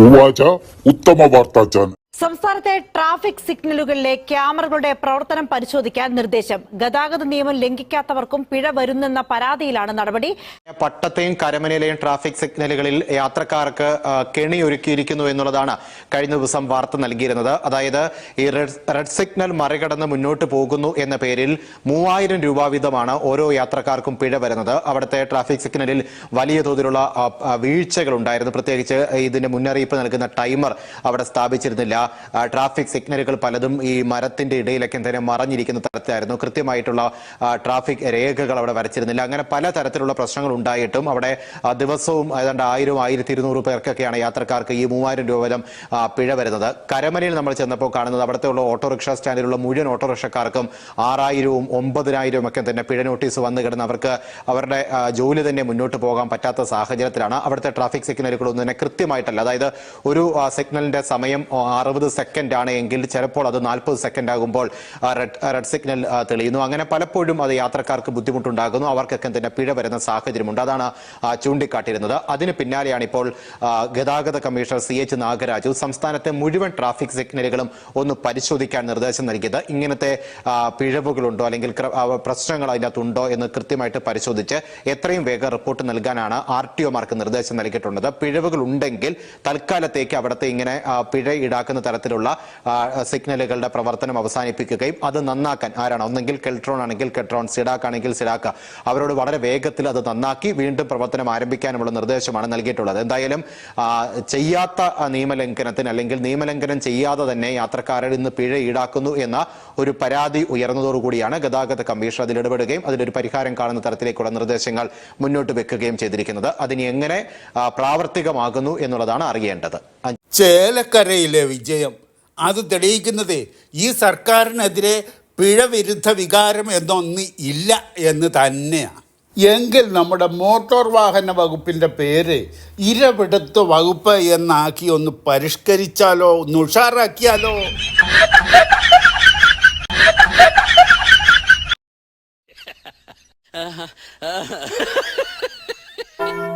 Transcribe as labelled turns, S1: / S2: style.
S1: उवाच उत्तमवार्ता च
S2: സംസ്ഥാനത്തെ ട്രാഫിക് സിഗ്നലുകളിലെ ക്യാമറകളുടെ പ്രവർത്തനം പരിശോധിക്കാൻ നിർദ്ദേശം. ഗതാഗത നിയമം ലംഘിക്കാത്തവർക്കും പിഴ വരുന്നെന്ന പരാതിയിലാണ് നടപടി.
S3: പട്ടത്തെയും കരമനയിലെയും ട്രാഫിക് സിഗ്നലുകളിൽ യാത്രക്കാർക്ക് കെണി ഒരുക്കിയിരിക്കുന്നു എന്നുള്ളതാണ് കഴിഞ്ഞ ദിവസം വാർത്ത നൽകിയിരുന്നത്. അതായത് ഈ റെഡ് സിഗ്നൽ മറികടന്ന് മുന്നോട്ട് പോകുന്നു എന്ന പേരിൽ മൂവായിരം രൂപ വീതമാണ് ഓരോ യാത്രക്കാർക്കും പിഴ വരുന്നത്. അവിടുത്തെ ട്രാഫിക് സിഗ്നലിൽ വലിയ തോതിലുള്ള വീഴ്ചകൾ ഉണ്ടായിരുന്നു പ്രത്യേകിച്ച് ഇതിന്റെ മുന്നറിയിപ്പ് നൽകുന്ന ടൈമർ അവിടെ സ്ഥാപിച്ചിരുന്നില്ല. ട്രാഫിക് സിഗ്നലുകൾ പലതും ഈ മരത്തിന്റെ ഇടയിലൊക്കെ തന്നെ മറഞ്ഞിരിക്കുന്ന തരത്തിലായിരുന്നു. കൃത്യമായിട്ടുള്ള ട്രാഫിക് രേഖകൾ അവിടെ വരച്ചിരുന്നില്ല. അങ്ങനെ പല തരത്തിലുള്ള പ്രശ്നങ്ങൾ ഉണ്ടായിട്ടും അവിടെ ദിവസവും ഏതാണ്ട് ആയിരം ആയിരത്തി ഇരുന്നൂറ് പേർക്കൊക്കെയാണ് യാത്രക്കാർക്ക് ഈ മൂവായിരം രൂപ ആ, പിഴ വരുന്നത്. കരമനയിൽ നമ്മൾ ചെന്നപ്പോൾ കാണുന്നത് അവിടുത്തെ ഉള്ള ഓട്ടോറിക്ഷ സ്റ്റാൻഡിലുള്ള മുഴുവൻ ഓട്ടോറിക്ഷക്കാർക്കും ആറായിരവും ഒമ്പതിനായിരവും ഒക്കെ തന്നെ പിഴ നോട്ടീസ് വന്നു കിടന്ന് അവർക്ക് അവരുടെ ജോലി തന്നെ മുന്നോട്ട് പോകാൻ പറ്റാത്ത സാഹചര്യത്തിലാണ് അവിടുത്തെ ട്രാഫിക് സിഗ്നലുകളൊന്നും തന്നെ കൃത്യമായിട്ടല്ല. അതായത് ഒരു സിഗ്നലിന്റെ സമയം ആ, അറുപത് സെക്കൻഡ് ആണ് എങ്കിൽ ചിലപ്പോൾ അത് നാൽപ്പത് സെക്കൻഡ് ആകുമ്പോൾ റെഡ് സിഗ്നൽ തെളിയുന്നു. അങ്ങനെ പലപ്പോഴും അത് യാത്രക്കാർക്ക് ബുദ്ധിമുട്ടുണ്ടാകുന്നു. അവർക്കൊക്കെ തന്നെ പിഴ വരുന്ന സാഹചര്യമുണ്ട്. അതാണ് ചൂണ്ടിക്കാട്ടിയിരുന്നത്. അതിന് പിന്നാലെയാണ് ഇപ്പോൾ ഗതാഗത കമ്മീഷണർ സി എച്ച് നാഗരാജു സംസ്ഥാനത്തെ മുഴുവൻ ട്രാഫിക് സിഗ്നലുകളും ഒന്ന് പരിശോധിക്കാൻ നിർദ്ദേശം നൽകിയത്. ഇങ്ങനത്തെ പിഴവുകളുണ്ടോ അല്ലെങ്കിൽ പ്രശ്നങ്ങൾ അതിനകത്തുണ്ടോ എന്ന് കൃത്യമായിട്ട് പരിശോധിച്ച് എത്രയും വേഗം റിപ്പോർട്ട് നൽകാനാണ് ആർ ടി ഒമാർക്ക് നിർദ്ദേശം നൽകിയിട്ടുള്ളത്. പിഴവുകൾ ഉണ്ടെങ്കിൽ തൽക്കാലത്തേക്ക് അവിടുത്തെ ഇങ്ങനെ പിഴ ഈടാക്കുന്ന തരത്തിലുള്ള സിഗ്നലുകളുടെ പ്രവർത്തനം അവസാനിപ്പിക്കുകയും അത് നന്നാക്കാൻ ആരാണ്? ഒന്നെങ്കിൽ കെൽട്രോൺ ആണെങ്കിൽ കെട്രോൺ സിഡാക്ക് ആണെങ്കിൽ സിഡാക്ക്. അവരോട് വളരെ വേഗത്തിൽ അത് നന്നാക്കി വീണ്ടും പ്രവർത്തനം ആരംഭിക്കാനുമുള്ള നിർദ്ദേശമാണ് നൽകിയിട്ടുള്ളത്. എന്തായാലും ചെയ്യാത്ത നിയമലംഘനത്തിന് അല്ലെങ്കിൽ നിയമലംഘനം ചെയ്യാതെ തന്നെ യാത്രക്കാരിൽ നിന്ന് പിഴ ഈടാക്കുന്നു എന്ന ഒരു പരാതി ഉയർന്നതോടുകൂടിയാണ് ഗതാഗത കമ്മീഷൻ അതിൽ ഇടപെടുകയും അതിലൊരു പരിഹാരം കാണുന്ന തരത്തിലേക്കുള്ള നിർദ്ദേശങ്ങൾ മുന്നോട്ട് വെക്കുകയും ചെയ്തിരിക്കുന്നത്. അതിന് എങ്ങനെ പ്രാവർത്തികമാകുന്നു എന്നുള്ളതാണ് അറിയേണ്ടത്.
S4: ചേലക്കരയിലെ വിജയം. അത് തെളിയിക്കുന്നത് ഈ സർക്കാരിനെതിരെ പിഴവിരുദ്ധ വികാരം എന്നൊന്ന് ഇല്ല എന്ന് തന്നെയാണ്. എങ്കിൽ നമ്മുടെ മോട്ടോർ വാഹന വകുപ്പിന്റെ പേര് ഇരവിടുത്ത് വകുപ്പ് എന്നാക്കി ഒന്ന് പരിഷ്കരിച്ചാലോ? ഒന്ന് ഉഷാറാക്കിയാലോ?